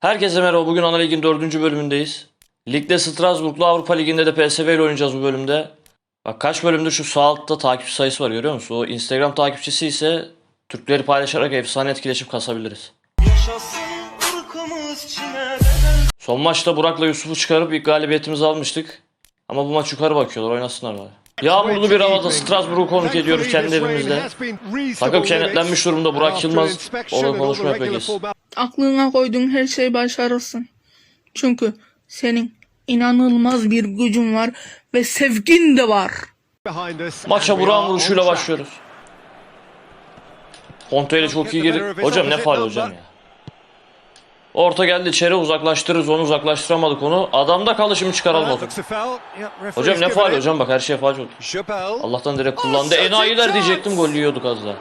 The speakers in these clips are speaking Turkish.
Herkese merhaba. Bugün Ana Lig'in 4. bölümündeyiz. Ligde Strasbourg'la Avrupa Ligi'nde de PSV ile oynayacağız bu bölümde. Bak kaç bölümde şu sağ altta takipçi sayısı var görüyor musun? O Instagram takipçisi ise Türkleri paylaşarak efsane etkileşim kasabiliriz. Son maçta Burak'la Yusuf'u çıkarıp ilk galibiyetimizi almıştık. Ama bu maç yukarı bakıyorlar oynasınlar bari. Yağmurlu bir havada Strasbourg'u konuk ediyoruz kendi evimizde. Takım kenetlenmiş durumda Burak Yılmaz. Ona konuşma yapacağız. Aklına koyduğun her şeyi başarırsın. Çünkü senin inanılmaz bir gücün var ve sevgin de var. Maça Burak'ın vuruşuyla başlıyoruz. Conte ile çok iyi girdik. Hocam ne faal hocam ya. Orta geldi içeri uzaklaştırırız onu uzaklaştıramadık onu. Adamda kalı şimdi çıkaralım onu. Hocam ne faal hocam bak her şey faal oldu. Allah'tan direkt kullandı. Enayiler diyecektim gol yiyorduk az daha.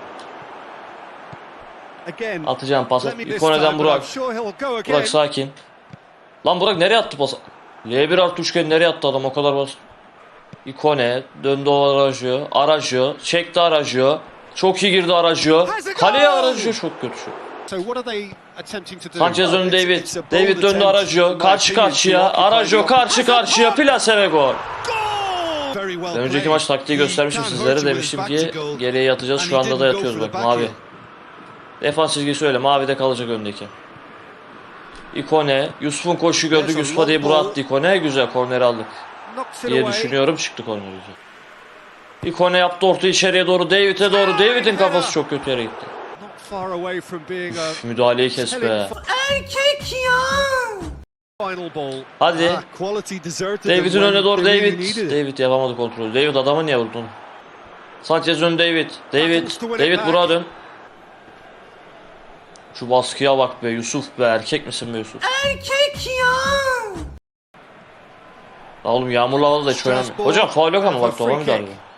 Atacağım pas. İkone'den Burak. Burak sakin. Lan Burak nereye attı pas? L1 artı üçgen nereye attı adam o kadar basit. İkone döndü o aracıyor. Aracıyor. Çekti aracıyor. Çok iyi girdi aracıyor. Kaleye aracıyor çok kötü. Sanchez önü David. David döndü aracıyor. Karşı karşıya. Aracıyor karşı karşıya. Plase ve gol. Ben önceki maç taktiği göstermişim sizlere demiştim ki geriye yatacağız şu anda da yatıyoruz bak mavi. Defans çizgisi öyle mavide kalacak öndeki. İkone, Yusuf'un koşu gördük. Yusuf'a diye bura attı İkone. Güzel korneri aldık diye düşünüyorum. Çıktı korner. İkone yaptı orta içeriye doğru. David'e doğru. David'in kafası çok kötü yere gitti. Üf, müdahaleyi kes be. Erkek ya Hadi. David'in önüne doğru David. David. Yapamadı kontrolü. David adamı niye vurdun? Sanchez ön David. David. David buraya dön. Şu baskıya bak be Yusuf be erkek misin be Yusuf? Erkek ya Ya oğlum yağmurlu havada da hiç oynamıyor. Hocam faul yok ama bak topa müdahale.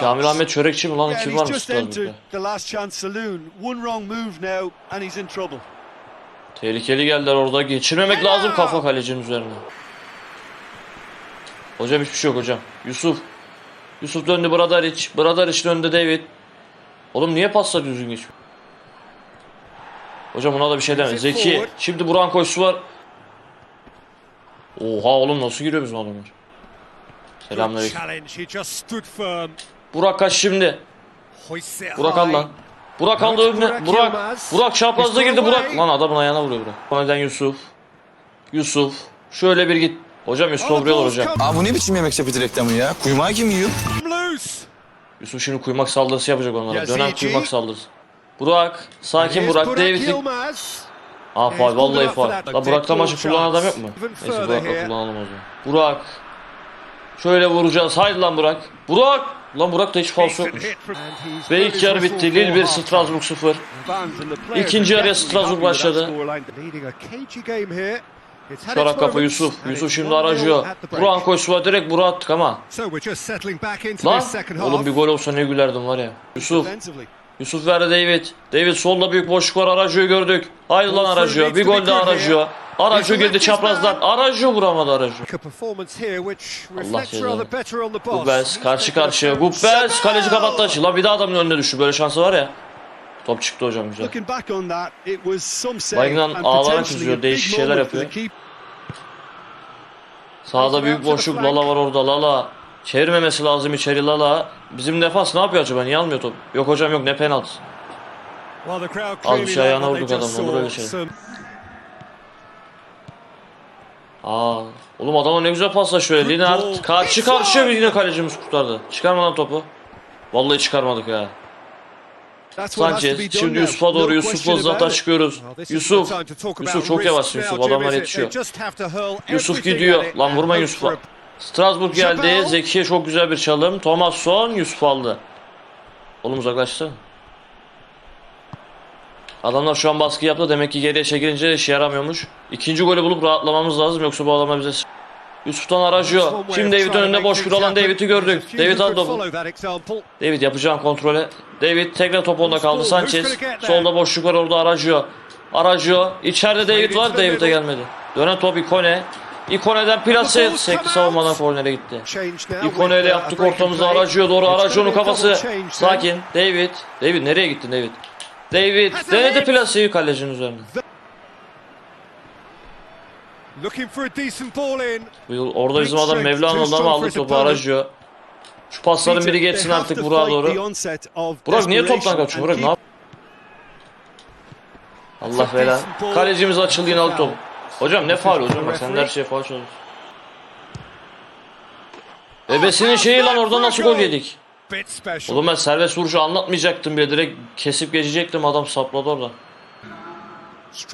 Kamil Ahmet Çörekçi mi lan kim varmış Strasbourg'da? the last chance saloon. One wrong move now and he's in trouble. Tehlikeli geldiler orada geçirmemek lazım kafa kalecinin üzerine. Hocam hiçbir şey yok hocam. Yusuf. Yusuf döndü Bradaric. Bradaric döndü David. Oğlum niye pasla düzgün geçmiyor? Hocam buna da bir şey deme. Zeki. Şimdi Buran koşusu var. Oha oğlum nasıl giriyor bizim adamlar? Selamünaleyküm. Burak kaç şimdi. Burak al lan. Burak aldı önüne. Burak. Burak çaprazda girdi Burak. Lan adamın ayağına vuruyor Burak. Neden Yusuf? Yusuf. Şöyle bir git. Hocam Yusuf vuruyorlar hocam. Aa bu ne biçim yemek sepeti reklamı ya? Kuymağı kim yiyor? Yusuf şimdi kuymak saldırısı yapacak onlara. Dönem kuymak saldırısı. Burak. Sakin Burak. Burak David. Yılmaz. Ah faal. Vallahi faal. La Burak'ta maçı kullanan adam yok mu? Neyse Burak'la kullanalım o zaman. Burak. Şöyle vuracağız. Haydi lan Burak. Burak. Lan Burak'ta hiç faul yokmuş. Ve ilk yarı bitti. Lille 1, Strasbourg 0. İkinci yarıya Strasbourg başladı. Çorak kafa Yusuf. Yusuf şimdi aracıyor. Burak'ın koşusu var. Direkt Burak'a attık ama. Lan. Oğlum bir gol olsa ne gülerdim var ya. Yusuf. Yusuf verdi David. David solda büyük boşluk var. Aracıyor gördük. Haydi lan aracıyor. Bir gol daha aracıyor. Aracıyor girdi çaprazdan. Aracıyor vuramadı aracıyor. Allah cezanı. Gubbels karşı karşıya. Gubbels kaleci kapattı açı. Lan bir daha adamın önüne düştü. Böyle şansı var ya. Top çıktı hocam güzel. Bayından ağlara çiziyor, değişik şeyler yapıyor. Sağda büyük boşluk. Lala var orada. Lala. Çevirmemesi lazım içeri Lala. Bizim defans ne yapıyor acaba? Niye almıyor top? Yok hocam yok ne penaltı. Bir şey ayağına vurduk adamın, olur öyle şey. Aa, oğlum adamlar ne güzel paslaşıyor. Linard karşı karşıya bir yine kalecimiz kurtardı. Çıkarma lan topu. Vallahi çıkarmadık ya. Sanchez şimdi Yusuf'a doğru Yusuf'la zaten çıkıyoruz. Yusuf. Yusuf çok yavaş Yusuf adamlar yetişiyor. Yusuf gidiyor. Lan vurma Yusuf'a. Strasbourg geldi. Zeki'ye çok güzel bir çalım. Thomasson Yusuf aldı. Oğlum uzaklaştı. Adamlar şu an baskı yaptı. Demek ki geriye çekilince işe yaramıyormuş. İkinci golü bulup rahatlamamız lazım. Yoksa bu adamlar bize... Yusuf'tan aracıyor. Şimdi David önünde boş bir alan David'i gördük. David aldı topu. David yapacağım kontrole. David tekrar top onda kaldı. Sanchez solda boşluk var orada aracıyor. Aracıyor. İçeride David var. David'e gelmedi. Dönen top Ikone. Ikone'den plase sekti savunmadan kornere gitti. İkone ile yaptık ortamızda aracıyor doğru aracıyor onun kafası. Sakin. David. David nereye gittin David? David denedi plaseyi kalecinin üzerine. Looking for a decent ball in. Orada bizim adam Mevlana oldu ama aldık topu Arajio. Şu pasların biri geçsin artık Burak'a doğru. Burak niye toptan kaçıyor? Burak ne yap? Allah bela. Kalecimiz açıldı yine aldı top. Hocam ne faul hocam bak sen her şeye faul çalıyorsun. Ebesinin şeyi lan oradan nasıl gol yedik? Oğlum ben serbest vuruşu anlatmayacaktım bile direkt kesip geçecektim adam sapladı orada.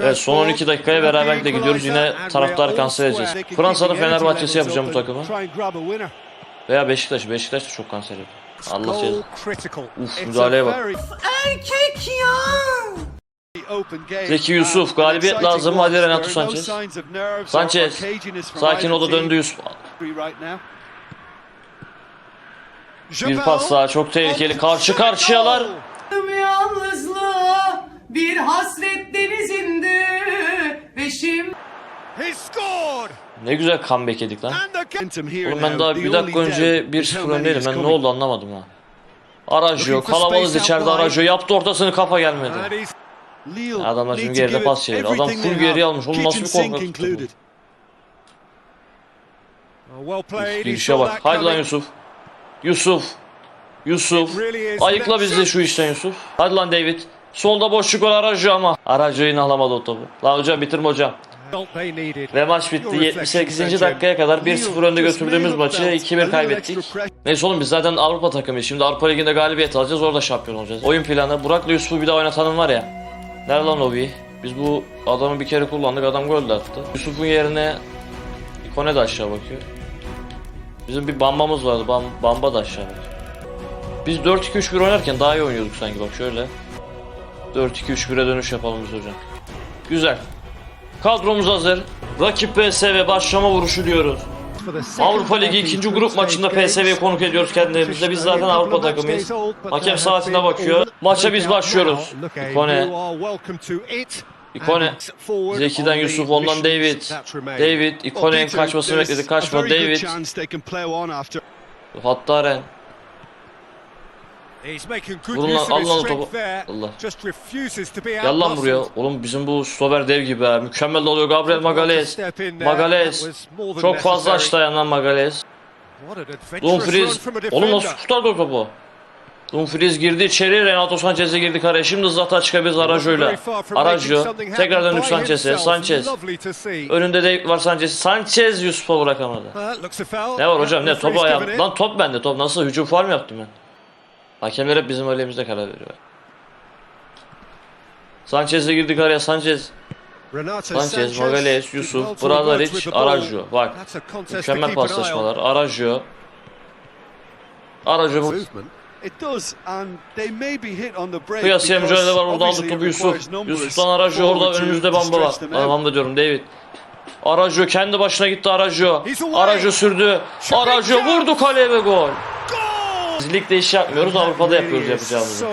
Evet son 12 dakikaya beraber de gidiyoruz yine taraftar kanser edeceğiz. Fransa'nın Fenerbahçe'si yapacağım bu takımı. Veya Beşiktaş. Beşiktaş da çok kanser ediyor. Allah şey. Uf, müdahaleye bak. Erkek ya. Zeki Yusuf, galibiyet lazım. Hadi Renato Sanchez. Sanchez. Sakin ol da döndü Yusuf. Bir pas daha çok tehlikeli. Karşı karşıyalar. Yalnızlığa bir hasret denizinde ve şimdi. Ne güzel comeback yedik lan. Oğlum ben daha bir dakika önce 1-0 öndeydim. Ben ne oldu anlamadım ha. Arajio kalabalığız içeride Arajio yaptı ortasını kafa gelmedi. Adamlar şimdi geride pas çeviriyor. Adam full geri almış. Oğlum nasıl bir korkak tuttu bu? Well played. Girişe bak. Haydi lan Yusuf. Yusuf. Yusuf. Ayıkla bizi şu işten Yusuf. Hadi lan David. Solda boşluk var Arajio ama. Arajio yine alamadı o topu. Lan hocam bitirme hocam. Ve maç bitti. 78. dakikaya kadar 1-0 önde götürdüğümüz maçı 2-1 kaybettik. Neyse oğlum biz zaten Avrupa takımıyız. Şimdi Avrupa Ligi'nde galibiyet alacağız. Orada şampiyon olacağız. Oyun planı. Burak'la Yusuf'u bir daha oynatanım var ya. Nerede lan o bir? Biz bu adamı bir kere kullandık. Adam gol de attı. Yusuf'un yerine İkone de aşağı bakıyor. Bizim bir Bamba'mız vardı. Bam, Bamba da aşağı bakıyor. Biz 4-2-3-1 oynarken daha iyi oynuyorduk sanki bak şöyle. 4-2-3-1'e dönüş yapalım biz hocam. Güzel. Kadromuz hazır. Rakip PSV başlama vuruşu diyoruz. Avrupa Ligi ikinci grup maçında PSV'yi konuk ediyoruz kendilerimizde. Biz zaten Avrupa takımıyız. Hakem saatine bakıyor. Maça biz başlıyoruz. İkone. İkone. Zeki'den Yusuf, ondan David. David, İkone'nin kaçmasını bekledi. Kaçma David. Hatta Ren. Vurun lan al lan topu. Allah. Gel Gel lan buraya. Oğlum bizim bu stoper dev gibi ha. Mükemmel oluyor Gabriel Magales. Magales. Çok fazla açtı ayağından Magales. Dumfries. Oğlum nasıl kurtardı o topu? Dumfries girdi içeri. Renato Sanchez'e girdi karaya. Şimdi zaten çıkabiliriz Arajo'yla. Arajo. Tekrar döndük Sanchez'e. Sanchez. Önünde David var Sanchez. Sanchez Yusuf'a bırakamadı. Ne var hocam ne topu ayağım. Lan top bende top. Nasıl hücum faul mü yaptım ben? Hakemler hep bizim elimizde karar veriyor. Sanchez'e girdik araya Sanchez. Sanchez, Magales, Yusuf, Bradaric, Arajo. Bak mükemmel paslaşmalar. Arajo. Arajo bu. Kıyasıya mücadele var orada aldık topu Yusuf. Yusuf'tan Arajo orada önümüzde Bamba var. Lan Bamba diyorum David. Arajo kendi başına gitti Arajo. Arajo sürdü. Arajo vurdu kaleye ve gol. Biz ligde iş yapmıyoruz Avrupa'da yapıyoruz yapacağımızı.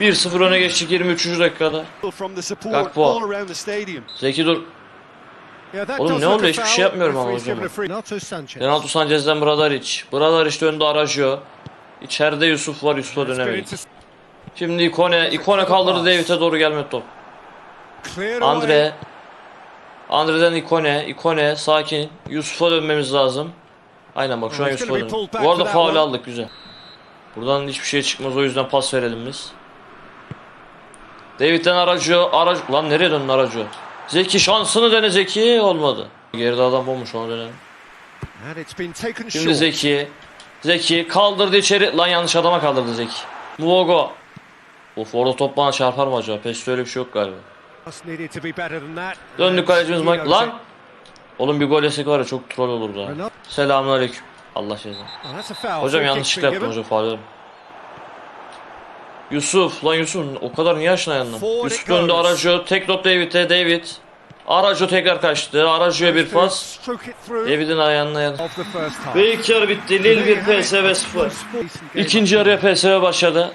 1-0 öne geçtik 23. dakikada. Gakpo. Zeki dur. Oğlum ne oldu hiçbir şey yapmıyorum ama hocam. Renato Sanchez'den Bradaric. Bradaric döndü Arajo. İçeride Yusuf var Yusuf'a dönemedik. Şimdi Ikone. Ikone kaldırdı David'e doğru gelmedi top. Andre. Andre'den Ikone. Ikone sakin. Yusuf'a dönmemiz lazım. Aynen bak şu an Yusuf'a dön. Bu arada faul aldık güzel. Buradan hiçbir şey çıkmaz o yüzden pas verelim biz. David'den aracı aracı lan nereye döndün aracı? Zeki şansını dene Zeki olmadı. Geride adam olmuş onu dönelim. Şimdi Zeki. Zeki kaldırdı içeri. Lan yanlış adama kaldırdı Zeki. Muogo. Of orada top bana çarpar mı acaba? Pes öyle bir şey yok galiba. Döndük kalecimiz Mike. Lan. Oğlum bir gol yesek var ya çok troll olurdu ha. Selamünaleyküm. Allah cezanı. Hocam yanlışlıkla yaptım hocam ederim. Yusuf lan Yusuf o kadar niye yaşına yandım? Yusuf döndü Arajo tek top David'e David. Arajo tekrar kaçtı. Arajo'ya bir pas. David'in ayağına yandı. Ve ilk yarı bitti. Lille 1 PSV 0. İkinci yarıya PSV başladı.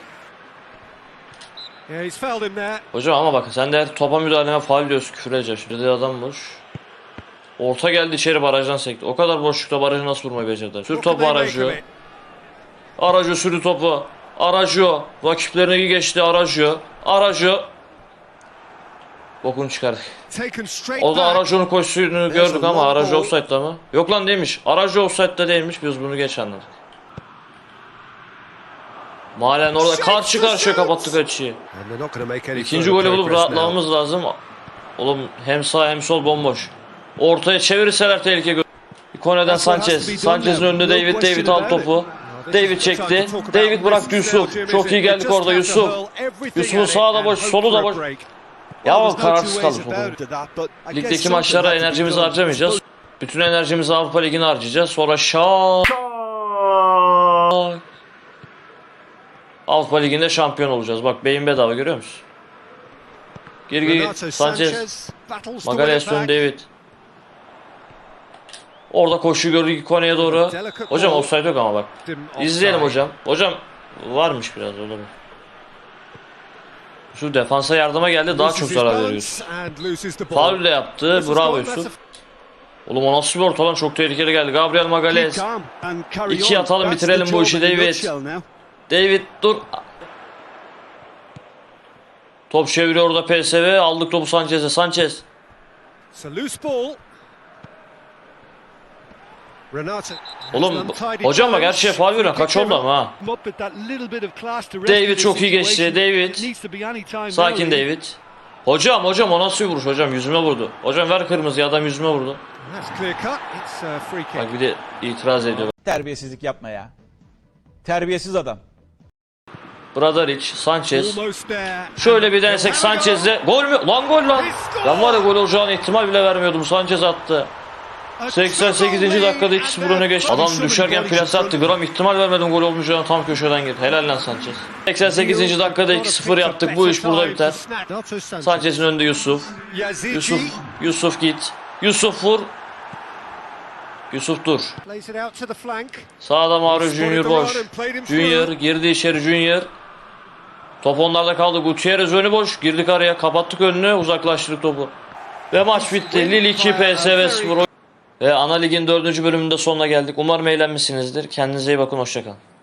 Hocam ama bak sen de topa müdahaleme faul diyorsun küfür edeceğim. Şimdi de adam boş. Orta geldi içeri barajdan sekti. O kadar boşlukta barajı nasıl vurmayı becerdiler? Sür topu Arajo. Arajo sürdü topu. Arajo. Rakiplerine geçti Arajo. Arajo. Bokunu çıkardık. O da back. Arajo'nun koştuğunu gördük ama Arajo offside'da mı? Yok lan değilmiş. Arajo offside'da değilmiş. Biz bunu geç anladık. Malen orada karşı karşıya kapattık açıyı. İkinci golü bulup rahatlamamız lazım. Oğlum hem sağ hem sol bomboş. Ortaya çevirirseler tehlike gö- Kone'den Sanchez. Sanchez'in önünde David. David al topu. David çekti. David bıraktı Yusuf. Çok iyi geldik orada Yusuf. Yusuf'un sağı da boş, solu da boş. Ya kararsız kaldık o konuda. Ligdeki maçlara enerjimizi harcamayacağız. Bütün enerjimizi Avrupa Ligi'ne harcayacağız. Sonra şak. Avrupa Ligi'nde şampiyon olacağız. Bak beyin bedava görüyor musun? Gir gir. Sanchez. Magalhaes dön David. Orada koşu gördük Kone'ye doğru. Hocam offside yok ama bak. İzleyelim hocam. Hocam varmış biraz olabilir. Şu defansa yardıma geldi daha çok zarar veriyoruz. Faul de yaptı. Bravo Yusuf. Oğlum o nasıl bir orta lan çok tehlikeli geldi. Gabriel Magalhaes. İki atalım, bitirelim bu işi David. David dur. Top çeviriyor orada PSV. Aldık topu Sanchez'e. Sanchez. Oğlum hocam bak her şeye faul veriyorsun. Kaç oldu ama ha. David çok iyi geçti. David. Sakin David. Hocam hocam o nasıl bir vuruş hocam yüzüme vurdu. Hocam ver kırmızı adam yüzüme vurdu. Bak bir de itiraz ediyor. Terbiyesizlik yapma ya. Terbiyesiz adam. Bradaric, Sanchez. Şöyle bir denesek Sanchez'le. Gol mü? Lan gol lan. Ben var ya gol olacağını ihtimal bile vermiyordum. Sanchez attı. 88. dakikada 2-0 öne geçti. Adam düşerken plase attı. Gram ihtimal vermedim gol olmayacağını tam köşeden girdi. Helal lan Sanchez. 88. dakikada 2-0 yaptık. Bu iş burada biter. Sanchez'in önünde Yusuf. Yusuf, Yusuf git. Yusuf vur. Yusuf dur. Sağda Mario Junior boş. Junior girdi içeri Junior. Top onlarda kaldı. Gutierrez önü boş. Girdik araya. Kapattık önünü. Uzaklaştırdık topu. Ve maç bitti. Lille 2 PSV 0. Ve ana ligin 4. bölümünde sonuna geldik. Umarım eğlenmişsinizdir. Kendinize iyi bakın. Hoşçakalın.